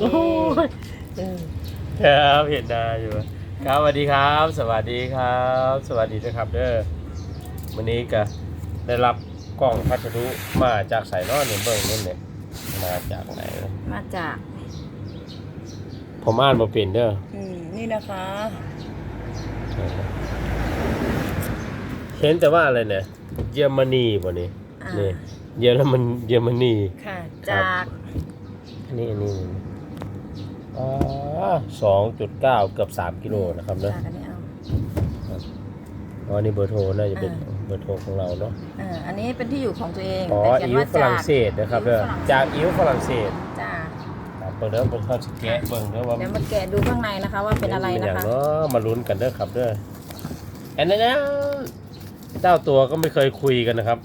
โอ้ยครับเห็นหน้าอยู่ ครับสวัสดีครับ สวัสดีครับ สวัสดีนะครับเด้อวันนี้ก็ได้รับกล่องพัสดุมาจากสายนอนเนี่ยเบิ่งนั่นเนี่ยมาจากไหนนะมาจากผมอ่านมาเป็นเด้ออืมนี่นะคะเห็นแต่ว่าอะไรเนี่ยเยอรมนีบ่นี่อ่านี่เยอรมันเยอรมนีค่ะ ครับ จากอั นนี้อันนี้อ่าสองจุดเก้าเกือบสามกิโลนะครับเนอะจากอันนี้เอาอ๋อนี่เบอร์โทรน่าจะเป็นอ่าเบอร์โทรของเราเนาะเอออันนี้เป็นที่อยู่ของตัวเองอ๋อแต่เขียนอิวว่าฝรั่งเศสนะครับเด้ออิ๊วฝรั่งจากอิวฝรั่งเศสจ้าครับเปิดเด้อเปิดเข้าสแกะเบิ่งเด้อว่าเดี๋ยวมาแกะดูข้างในนะคะว่าเป็นอะไรย่านะคะงเนาะมาลุ้นกันเด้อครับเด้ออันนั้นนะเจ้าตัวก็ไม่เคยคุยกันนะครับ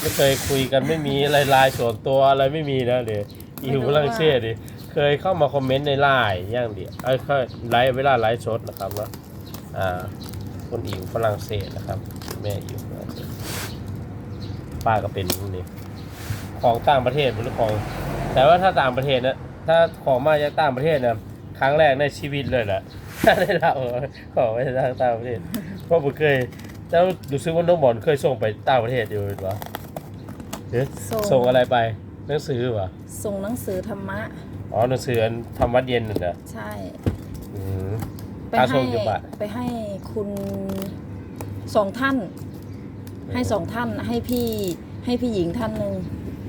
ไม่เคยคุยกันไม่มีอะไรไลน์ส่วนตัวอะไรไม่มีนะเดี๋ยว อิวฝรั่งเศสดิเคยเข้ามาคอมเมนต์ในไลน์อย่างเดียวเอ้ยค่อยไลฟ์เวลาไลฟ์สดนะครับเนาะอ่าคนอิวฝรั่งเศสนะครับ แม่อิวฝรั่งเศสป้าก็เป็นนี่ของต่างประเทศหรือของ แต่ว่าถ้าต่างประเทศนะถ้าของมาจากต่างประเทศนะครั้งแรกในชีวิตเลยแหละถ้าได้รับของมาจากต่างประเทศเพราะผมเคยเจ้ารู้สึกว่าน้องบอลเคยส่งไปต่างประเทศอยู่หรือเปล่าเอ๊ะส่งส่งอะไรไปห นังสือวะส่งหนังสือธรรมะ อ๋อหนังสืออันทำวัดเย็นนั่นนะใช่ อืมไปค่าส่ให้งกี่บาทไปให้คุณสองท่าน ให้สองท่านให้พี่ให้พี่หญิงท่านหนึ่ง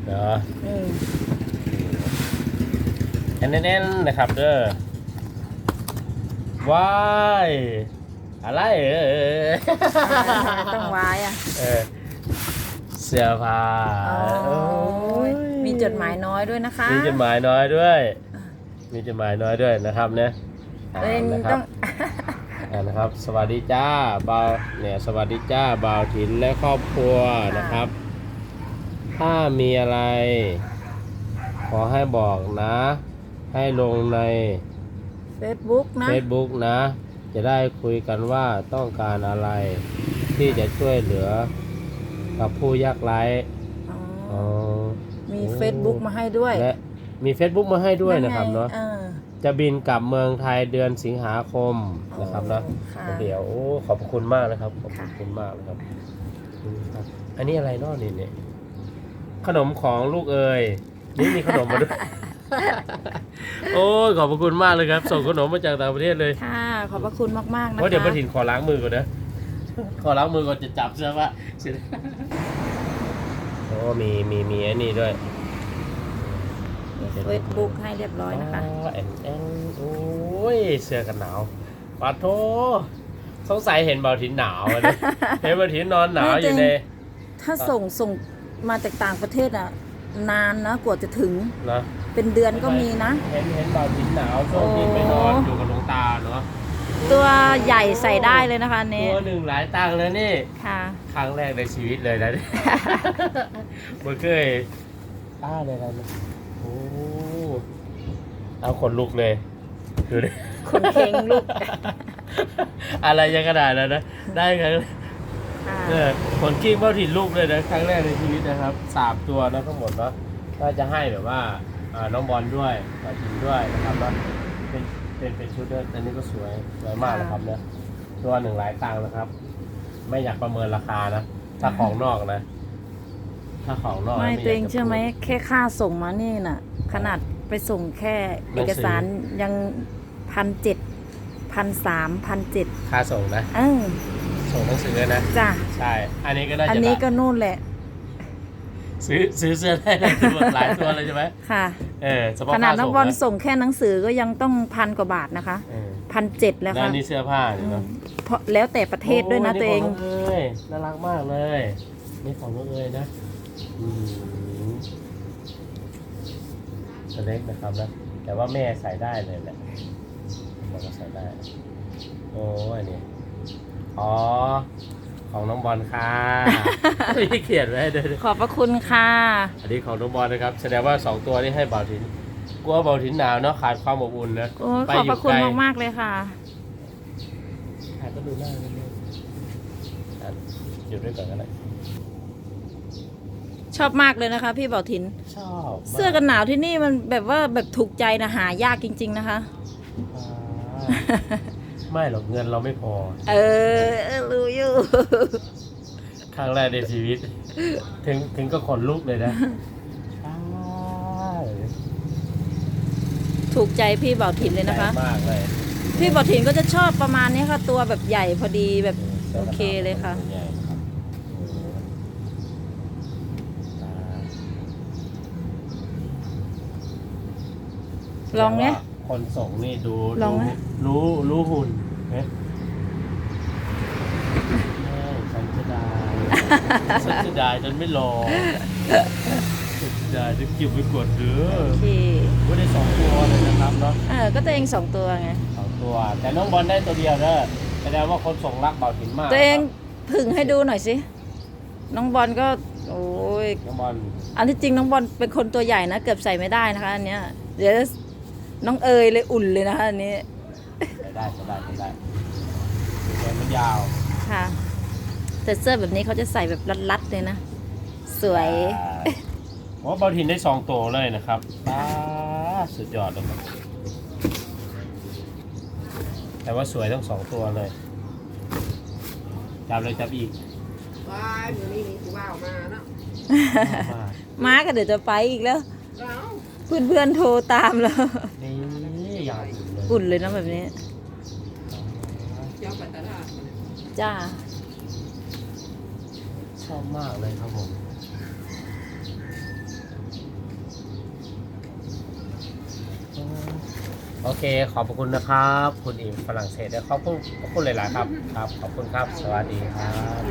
เนาะอืมแอนแน่นๆนะครับเด้อว้ายอะไรเออต้องไว้อะเออเสื้อผ้าโอ้ยโอ้มี จดหมายน้อยด้วยนะคะมีจดหมายน้อยด้วยอ่ามีจดหมายน้อยด้วยนะครับเนี่ยอ่าเองนะคต้รัอบ งอ่านะครับสวัสดีจ้าบ่าวเนี่ยสวัสดีจ้าบ่าวถินและครอบครัวนะครับ ถ้ามีอะไร ขอให้บอกนะ ให้ลงใน เฟซบุ๊กนะ Facebook นะ จะได้คุยกันว่าต้องการอะไร ที่จะช่วยเหลือกับผู้ยากไร้อ๋ออ๋อ มีโอ้ เฟซบุ๊กมาให้ด้วยและมี Facebook มาให้ด้วยนะครับไงเนาะออจะบินกลับเมืองไทยเดือนสิงหาคมนะครับเนาะค่ะ เดี๋ยวโอ้ขอบคุณมากนะครับขอบค่ะ คุณมากนะครับอืมครับ อันนี้อะไรเนาะนี่เนี่ยขนมของลูกเอ๋ยนี่มีขนมมาด้วย โอ้ยขอบพระคุณมากเลยครับ ส่งขนมมาจากต่างประเทศเลย ค่ะ ขอบพระคุณมากๆนะคะเพราะเดี๋ยวป้าถิ่นขอล้างมือก่อนนะ ขอล้างมือก่อนจะจับเสื้อว่าเสื้ อโอ้มีมีมีไอ้นี่ด้วยเฟซบุ๊กให้เรียบร้อยนะคะอ๋อแอนแอนโอ้ยเสื้อกันหนาวปาโทสงสัยเห็นเบาถินหนาวอะเนี่ยเห็นเบาถินนอนหนาวอยู่ในถ้าส่งส่งมาจากต่างประเทศอะ นานนะกว่าจะถึงนะเป็นเดือนก็มีนะ เห็นเห็นเบาถินหนาวช่วงที่ไปนอนอยู่กับหลวงตาเนาะตัวใหญ่ใส่ได้เลยนะคะอันนี้ตัวหนึ่งหลายตังค์เลยนี่ค่ะ ครั้งแรกในชีวิตเลยนะเนี่ยเมื่อเคยอ้าเลยนะเนี่ยโอ้เอาขนลุกเลยดูดิ คนเค็งลูกอะไรยังขนาดนั้นนะ ได้ครั้งค่ะเออขนกิ้งเบ้าถิ่นลูกเลยนะ ครั้งแรกในชีวิตนะครับสามตัวนะทั้งหมดเนาะก็จะให้แบบว่าอ่าน้องบอลด้วยมาถินด้วยนะครับแล้วเป็นเป็นเป็นชุดด้วยอันนี้ก็สวยสวยมากนะครับเนี่ยตัวหนึ่งหลายตังค์นะครับ ไม่อยากประเมินราคานะ ถ้าของนอกนะ ถ้าของนอกไม่ยากตัวเองจะเชื่อไหมพูด แค่ค่าส่งมานี่น่ะ ขนาดไปส่งแค่หนัเองสือกสารยังพันเจ็ดพันสามพันเจ็ดค่าส่งนะ เออส่งหนังสือนะ จ้ะ ใช่ อันนี้ก็น่าอันจะนี้ก็นู่นแหละซื้อซื้อเสื้อได้หลายตัวหลายตัวเลยใช่ไหมค่ะ เออเฉพาะขนาดค่น้องบอลส่ส่งแค่หนังสือก็ยังต้องพันกว่าบาทนะคะเออพันเจ็ดแล้วแล้วค่ะอันนี่เสื้อผ้าอืเนาะม เพราะแล้วแต่ประเทศด้วยนะโตัวเองขน้เอ้ยน่ารักมากเลยนี่ของน้องเอ้ยนะอืมตัวเล็กนะครับนะแต่ว่าแม่ใส่ได้เลยแหละเราก็ใส่ได้ โอ้ยนี่อ๋อ ของน้องบอลค่ะ พี่เขียนไว้ให้ด้วย ขอบพระคุณค่ะอันนี้ของน้องบอลนะครับ แสดงว่าสองตัวนี้ให้เบาถินกลัวเบาถินหนาวเนาะขาดความอบอุ่นนะโอ้ยไปขอบอพยู่ระคุณไกลมากๆเลยค่ะ ถ่ายก็ดูหน้าเลยๆอะหยุดด้วยก่อนก็ได้ชอบมากเลยนะคะ พี่เบาถิน ชอบมากเสื้อกันหนาวที่นี่มันแบบว่าแบบถูกใจนะหายากจริง ๆ นะคะ อ่าไม่หรอกเงินเราไม่พอ เออเออรู้อยู่ ครั้งแรกในชีวิต ถึงถึงก็ขนลุกเลยนะใช่ถูกใจพี่เบาถินเลยนะคะ ใหญ่มากเลย พี่เบาถินก็จะชอบประมาณนี้ค่ะ ตัวแบบใหญ่พอดีแบบโอเคเลยค่ะ ใหญ่ครับอ่าลองเนี้ยแต่ว่าคนส่งนี่ดูลองไหม รู้ รู้รู้หุ่นเฮ้ยแม่ฉันจะได้ ฉันจะได้ฉันไม่รอฉันจะได้จะเก็บไว้กดเด้อโอเคว่าได้สองตัวเลยนะครับเนาะเออก็ตัวเองสองตัวไงสอง ตัว แต่น้องบอลได้ตัวเดียวเด้อแสดงว่าคนส่งรักเบาถินมากตัวเองครับผึ่งให้ดูหน่อยสิ น้องบอลก็โอ้ยน้องบอลอันที่จริงน้องบอลเป็นคนตัวใหญ่นะเกือบใส่ไม่ได้นะคะอันเนี้ยเดี๋ยวน้องเอยเลยอุ่นเลยนะคะอันนี้ใช้ได้ใช้ได้ใช้ได้แขนมันยาวค่ะแต่เสื้อแบบนี้เขาจะใส่แบบรัดๆเลยนะ สวยผมว่าเบาถินได้สองตัวเลยนะครับป้าสุดยอดเลยครับ แต่ว่าสวยทั้งสองตัวเลยจับเลยจับอีกว้ายมือนี้มีกูว่าวมาเนาะมากม้าก็เดี๋ยวจะไปอีกแล้วเอ้าเพื่อนเพื่อนๆโทรตามแล้วนี่ยาวอยู่เลยอุ่นเลยนะแบบนี้ เจ้าปัตตาลาดจ้า ชอบมากเลยครับผม โอเค ขอบคุณนะครับ คุณอิมฝรั่งเศสและขอบคุณขอบคุณหลาย ๆ ครับ ครับ ขอบคุณครับ สวัสดีครับ